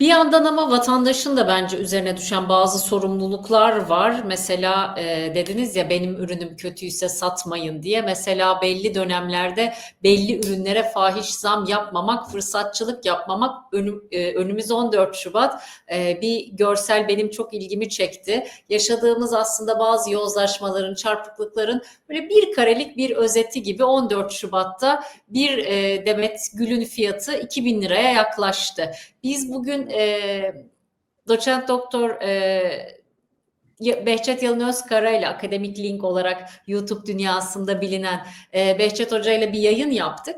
Bir yandan ama vatandaşın da bence üzerine düşen bazı sorumluluklar var. Mesela e, dediniz ya benim ürünüm kötüyse satmayın diye. Mesela belli dönemlerde belli ürünlere fahiş zam yapmamak, fırsatçılık yapmamak. Önüm, e, önümüz 14 Şubat. E, bir görsel benim çok ilgimi çekti. Yaşadığımız aslında bazı yozlaşmaların, çarpıklıkların böyle bir karelik bir özeti gibi 14 Şubat'ta bir e, demet gülün fiyatı 2000 liraya yaklaştı. Biz bugün e, doçent doktor e, Behçet Yalın Özkara ile Akademik Link olarak YouTube dünyasında bilinen e, Behçet Hoca ile bir yayın yaptık.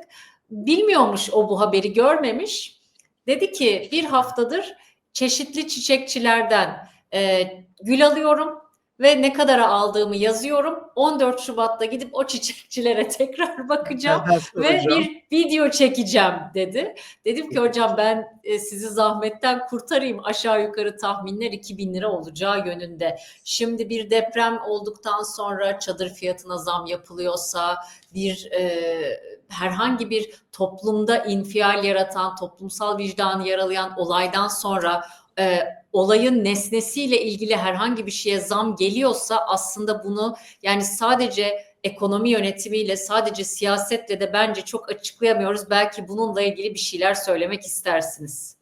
Bilmiyormuş o bu haberi görmemiş. Dedi ki bir haftadır çeşitli çiçekçilerden e, gül alıyorum ve ne kadara aldığımı yazıyorum. 14 Şubat'ta gidip o çiçekçilere tekrar bakacağım ve bir video çekeceğim dedi. Dedim ki hocam ben e, sizi zahmetten kurtarayım. Aşağı yukarı tahminler 2000 lira olacağı yönünde. Şimdi bir deprem olduktan sonra çadır fiyatına zam yapılıyorsa bir e, herhangi bir toplumda infial yaratan, toplumsal vicdanı yaralayan olaydan sonra e, olayın nesnesiyle ilgili herhangi bir şeye zam geliyorsa aslında bunu yani sadece ekonomi yönetimiyle sadece siyasetle de bence çok açıklayamıyoruz. Belki bununla ilgili bir şeyler söylemek istersiniz.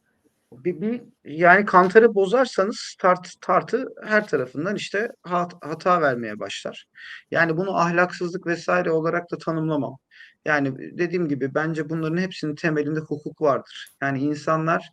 Bir, bir yani kantarı bozarsanız tart, tartı her tarafından işte hat, hata vermeye başlar. Yani bunu ahlaksızlık vesaire olarak da tanımlamam. Yani dediğim gibi bence bunların hepsinin temelinde hukuk vardır. Yani insanlar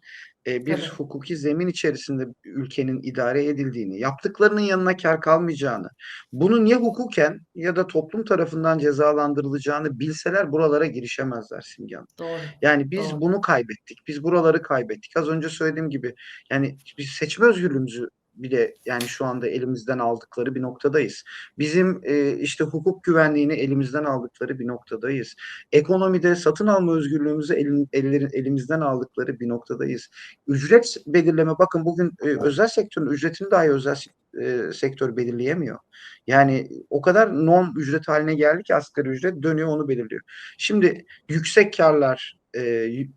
e, bir Tabii. hukuki zemin içerisinde ülkenin idare edildiğini, yaptıklarının yanına kar kalmayacağını, bunun ya hukuken ya da toplum tarafından cezalandırılacağını bilseler buralara girişemezler Simge Hanım. Doğru. Yani biz Doğru. bunu kaybettik. Biz buraları kaybettik. Az önce söylediğim gibi yani biz seçme özgürlüğümüzü bile yani şu anda elimizden aldıkları bir noktadayız. Bizim e, işte hukuk güvenliğini elimizden aldıkları bir noktadayız. Ekonomide satın alma özgürlüğümüzü elin, ellerin, elimizden aldıkları bir noktadayız. Ücret belirleme bakın bugün e, özel sektörün ücretini dahi özel e, sektör belirleyemiyor. Yani o kadar norm ücret haline geldi ki asgari ücret dönüyor onu belirliyor. Şimdi yüksek karlar, e,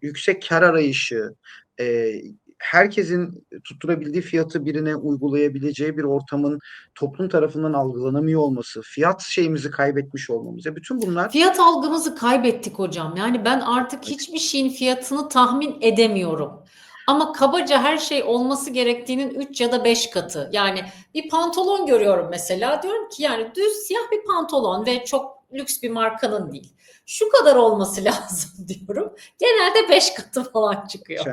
yüksek kar arayışı, e, herkesin tutturabildiği fiyatı birine uygulayabileceği bir ortamın toplum tarafından algılanamıyor olması, fiyat şeyimizi kaybetmiş olmamız. Ya bütün bunlar Fiyat algımızı kaybettik hocam. Yani ben artık hiçbir şeyin fiyatını tahmin edemiyorum. Ama kabaca her şey olması gerektiğinin 3 ya da 5 katı. Yani bir pantolon görüyorum mesela. Diyorum ki yani düz siyah bir pantolon ve çok lüks bir markanın değil. Şu kadar olması lazım diyorum. Genelde 5 katı falan çıkıyor.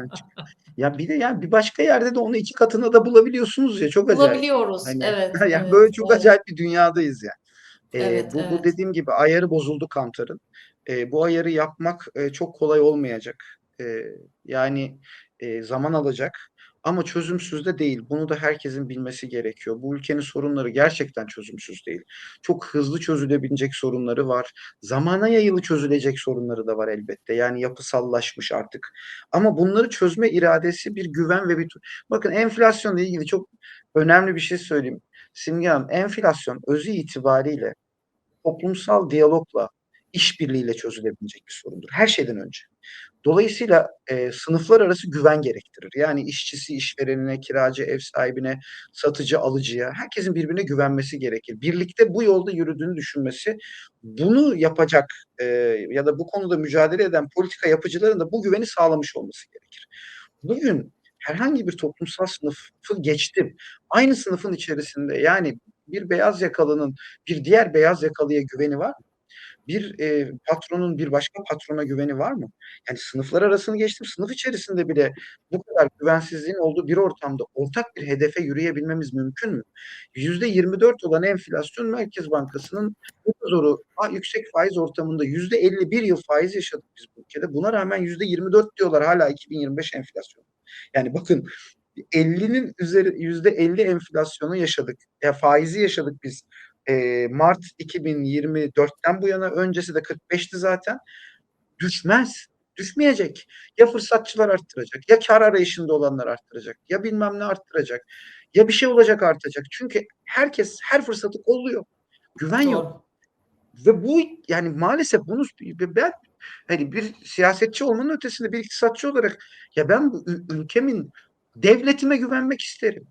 Ya bir de yani bir başka yerde de onu iki katına da bulabiliyorsunuz ya çok acayip. Bulabiliyoruz. Hani, Evet. yani evet, böyle çok evet. acayip bir dünyadayız yani. Ee, Evet, bu, bu evet. dediğim gibi ayarı bozuldu Kantar'ın. Ee, bu ayarı yapmak e, çok kolay olmayacak. Ee, yani e, zaman alacak. Ama çözümsüz de değil. Bunu da herkesin bilmesi gerekiyor. Bu ülkenin sorunları gerçekten çözümsüz değil. Çok hızlı çözülebilecek sorunları var. Zamana yayılı çözülecek sorunları da var elbette. Yani yapısallaşmış artık. Ama bunları çözme iradesi bir güven ve bir... Bakın enflasyonla ilgili çok önemli bir şey söyleyeyim. Simge Hanım, enflasyon özü itibariyle toplumsal diyalogla, işbirliğiyle çözülebilecek bir sorundur. Her şeyden önce. Dolayısıyla e, sınıflar arası güven gerektirir. Yani işçisi, işverenine, kiracı, ev sahibine, satıcı, alıcıya herkesin birbirine güvenmesi gerekir. Birlikte bu yolda yürüdüğünü düşünmesi, bunu yapacak e, ya da bu konuda mücadele eden politika yapıcıların da bu güveni sağlamış olması gerekir. Bugün herhangi bir toplumsal sınıfı geçtim. Aynı sınıfın içerisinde yani bir beyaz yakalının bir diğer beyaz yakalıya güveni var mı? Bir e, patronun bir başka patrona güveni var mı? Yani sınıflar arasını geçtim. Sınıf içerisinde bile bu kadar güvensizliğin olduğu bir ortamda ortak bir hedefe yürüyebilmemiz mümkün mü? %24 olan enflasyon Merkez Bankası'nın bu zoru yüksek faiz ortamında %51 yıl faiz yaşadık biz bu ülkede. Buna rağmen %24 diyorlar hala 2025 enflasyon. Yani bakın 50'nin üzeri %50 enflasyonu yaşadık. Ya faizi yaşadık biz e, Mart 2024'ten bu yana öncesi de 45'ti zaten. Düşmez. Düşmeyecek. Ya fırsatçılar arttıracak, ya kar arayışında olanlar arttıracak, ya bilmem ne arttıracak, ya bir şey olacak artacak. Çünkü herkes her fırsatı kolluyor. Güven Doğru. yok. Ve bu yani maalesef bunu ben hani bir siyasetçi olmanın ötesinde bir iktisatçı olarak ya ben bu ülkemin Devletime güvenmek isterim.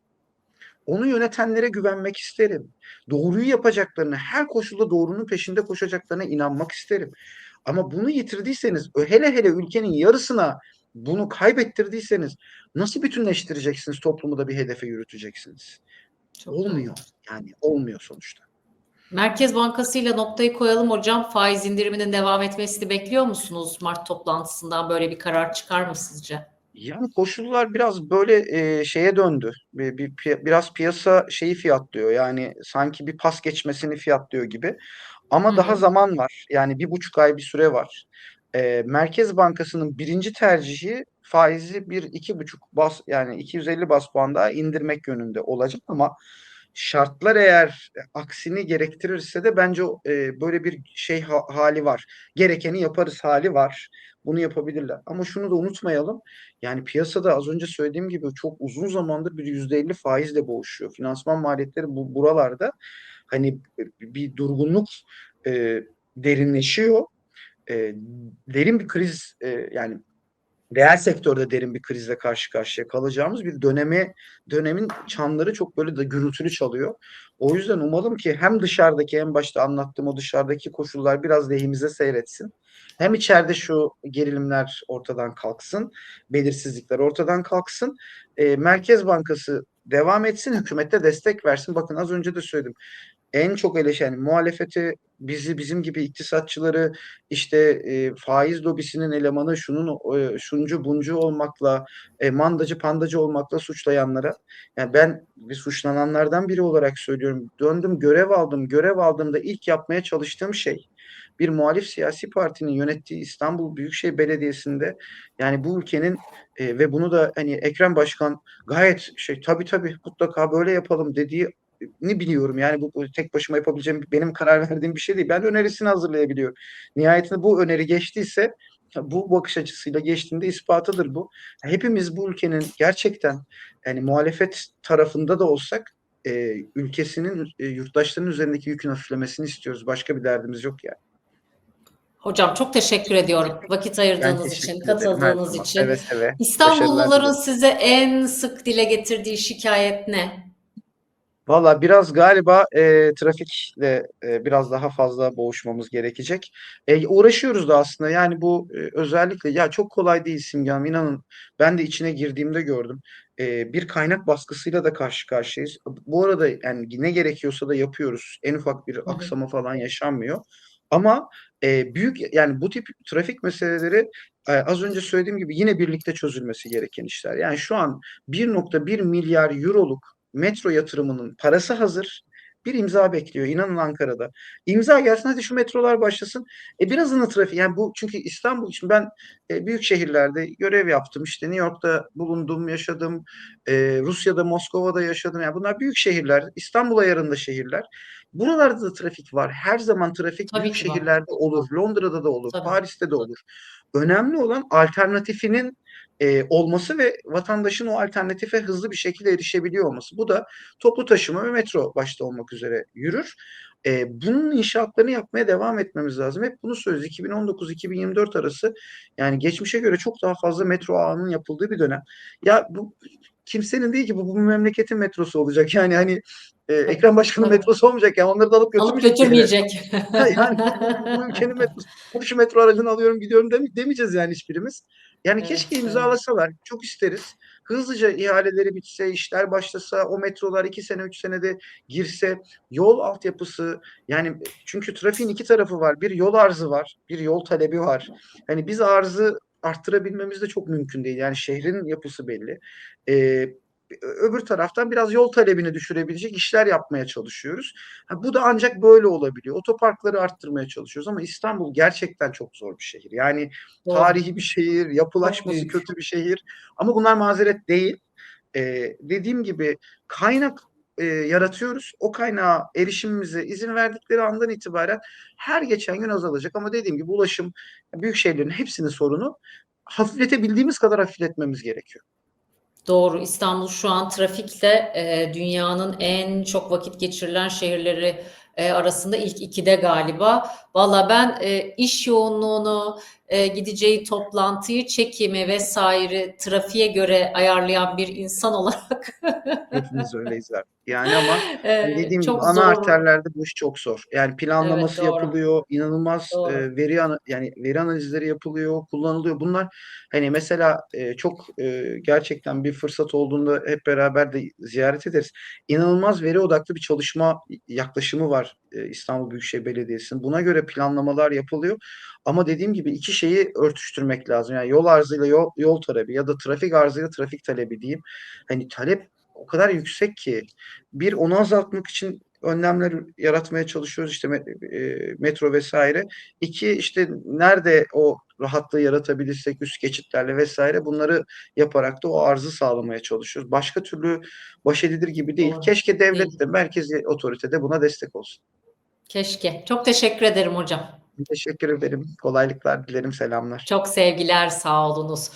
Onu yönetenlere güvenmek isterim. Doğruyu yapacaklarına, her koşulda doğrunun peşinde koşacaklarına inanmak isterim. Ama bunu yitirdiyseniz, hele hele ülkenin yarısına bunu kaybettirdiyseniz nasıl bütünleştireceksiniz toplumu da bir hedefe yürüteceksiniz? Çok Olmuyor. doğru. Yani olmuyor sonuçta. Merkez Bankası ile noktayı koyalım hocam. Faiz indiriminin devam etmesini bekliyor musunuz? Mart toplantısından böyle bir karar çıkar mı sizce? Yani koşullar biraz böyle e, şeye döndü. Bir, bir biraz piyasa şeyi fiyatlıyor. Yani sanki bir pas geçmesini fiyatlıyor gibi. Ama Hı daha zaman var. Yani bir buçuk ay bir süre var. E, Merkez Bankası'nın birinci tercihi faizi bir iki buçuk bas yani 250 bas puan daha indirmek yönünde olacak ama şartlar eğer aksini gerektirirse de bence e, böyle bir şey ha- hali var. Gerekeni yaparız hali var. Bunu yapabilirler. Ama şunu da unutmayalım. Yani piyasada az önce söylediğim gibi çok uzun zamandır bir %50 faizle boğuşuyor. Finansman maliyetleri bu buralarda hani bir durgunluk e, derinleşiyor. E, derin bir kriz e, yani reel sektörde derin bir krizle karşı karşıya kalacağımız bir döneme dönemin çanları çok böyle de gürültülü çalıyor. O yüzden umalım ki hem dışarıdaki en başta anlattığım o dışarıdaki koşullar biraz lehimize seyretsin. Hem içeride şu gerilimler ortadan kalksın, belirsizlikler ortadan kalksın. E, Merkez Bankası devam etsin, hükümete destek versin. Bakın az önce de söyledim en çok eleşen muhalefeti bizi bizim gibi iktisatçıları işte e, faiz lobisinin elemanı şunun e, şuncu buncu olmakla e, mandacı pandacı olmakla suçlayanlara yani ben bir suçlananlardan biri olarak söylüyorum. Döndüm görev aldım. Görev aldığımda ilk yapmaya çalıştığım şey bir muhalif siyasi partinin yönettiği İstanbul Büyükşehir Belediyesi'nde yani bu ülkenin e, ve bunu da hani Ekrem Başkan gayet şey tabii tabii mutlaka böyle yapalım dediği ni biliyorum. Yani bu, bu tek başıma yapabileceğim benim karar verdiğim bir şey değil. Ben önerisini hazırlayabiliyorum. Nihayetinde bu öneri geçtiyse bu bakış açısıyla geçtiğinde ispatıdır bu. Hepimiz bu ülkenin gerçekten yani muhalefet tarafında da olsak e, ülkesinin e, yurttaşlarının üzerindeki yükün hafiflemesini istiyoruz. Başka bir derdimiz yok yani. Hocam çok teşekkür ediyorum. Vakit ayırdığınız için, katıldığınız için. Seve seve. İstanbulluların size en sık dile getirdiği şikayet ne? Valla biraz galiba e, trafikle e, biraz daha fazla boğuşmamız gerekecek. E, uğraşıyoruz da aslında yani bu e, özellikle ya çok kolay değil Simge Hanım inanın ben de içine girdiğimde gördüm. E, bir kaynak baskısıyla da karşı karşıyayız. Bu arada yani ne gerekiyorsa da yapıyoruz. En ufak bir aksama falan yaşanmıyor. Ama e, büyük yani bu tip trafik meseleleri e, az önce söylediğim gibi yine birlikte çözülmesi gereken işler. Yani şu an 1.1 milyar euroluk metro yatırımının parası hazır. Bir imza bekliyor. İnanın Ankara'da. İmza gelsin hadi şu metrolar başlasın. E birazını trafik yani bu çünkü İstanbul için ben e, büyük şehirlerde görev yaptım. İşte New York'ta bulundum, yaşadım. E, Rusya'da, Moskova'da yaşadım. Yani bunlar büyük şehirler. İstanbul ayarında şehirler. Buralarda da trafik var. Her zaman trafik Tabii büyük ki var. şehirlerde olur. Londra'da da olur. Tabii. Paris'te de olur. Önemli olan alternatifinin e, olması ve vatandaşın o alternatife hızlı bir şekilde erişebiliyor olması. Bu da toplu taşıma ve metro başta olmak üzere yürür. E, bunun inşaatlarını yapmaya devam etmemiz lazım. Hep bunu söylüyoruz. 2019-2024 arası yani geçmişe göre çok daha fazla metro ağının yapıldığı bir dönem. Ya bu kimsenin değil ki bu, bu memleketin metrosu olacak. Yani hani e, Ekrem Başkan'ın metrosu olmayacak. Yani onları da alıp Alıp götürmeyecek. yere. götürmeyecek. yani bu, bu ülkenin metrosu. Hadi şu metro aracını alıyorum gidiyorum deme- demeyeceğiz yani hiçbirimiz. Yani Evet, keşke evet. imzalasalar. Çok isteriz. Hızlıca ihaleleri bitse, işler başlasa, o metrolar iki sene, üç senede girse, yol altyapısı yani çünkü trafiğin iki tarafı var. Bir yol arzı var, bir yol talebi var. Hani biz arzı arttırabilmemiz de çok mümkün değil. Yani şehrin yapısı belli. Ee, öbür taraftan biraz yol talebini düşürebilecek işler yapmaya çalışıyoruz. Ha, bu da ancak böyle olabiliyor. Otoparkları arttırmaya çalışıyoruz ama İstanbul gerçekten çok zor bir şehir. Yani Doğru. tarihi bir şehir, yapılaşması büyük. kötü bir şehir. Ama bunlar mazeret değil. Ee, dediğim gibi kaynak e, yaratıyoruz. O kaynağa erişimimize izin verdikleri andan itibaren her geçen gün azalacak. Ama dediğim gibi ulaşım büyük şehirlerin hepsinin sorunu hafifletebildiğimiz kadar hafifletmemiz gerekiyor. Doğru. İstanbul şu an trafikte e, dünyanın en çok vakit geçirilen şehirleri e, arasında ilk ikide galiba. Valla ben e, iş yoğunluğunu, e, gideceği toplantıyı, çekimi vesaire trafiğe göre ayarlayan bir insan olarak Hepimiz öyleyiz zaten. Yani ama e, hani dediğim gibi ana zor. arterlerde bu iş çok zor. Yani planlaması doğru. yapılıyor, inanılmaz Doğru. e, veri ana- yani veri analizleri yapılıyor, kullanılıyor. Bunlar hani mesela e, çok e, gerçekten bir fırsat olduğunda hep beraber de ziyaret ederiz. İnanılmaz veri odaklı bir çalışma yaklaşımı var e, İstanbul Büyükşehir Belediyesi'nin. Buna göre planlamalar yapılıyor. Ama dediğim gibi iki şeyi örtüştürmek lazım. Yani yol arzıyla yol, yol talebi ya da trafik arzıyla trafik talebi diyeyim. Hani talep o kadar yüksek ki bir onu azaltmak için önlemler yaratmaya çalışıyoruz işte e, metro vesaire. İki işte nerede o rahatlığı yaratabilirsek üst geçitlerle vesaire bunları yaparak da o arzı sağlamaya çalışıyoruz. Başka türlü baş edilir gibi değil. Keşke devlet de merkezi otorite de buna destek olsun. Keşke. Çok teşekkür ederim hocam. Teşekkür ederim. Kolaylıklar dilerim. Selamlar. Çok sevgiler, sağ olunuz.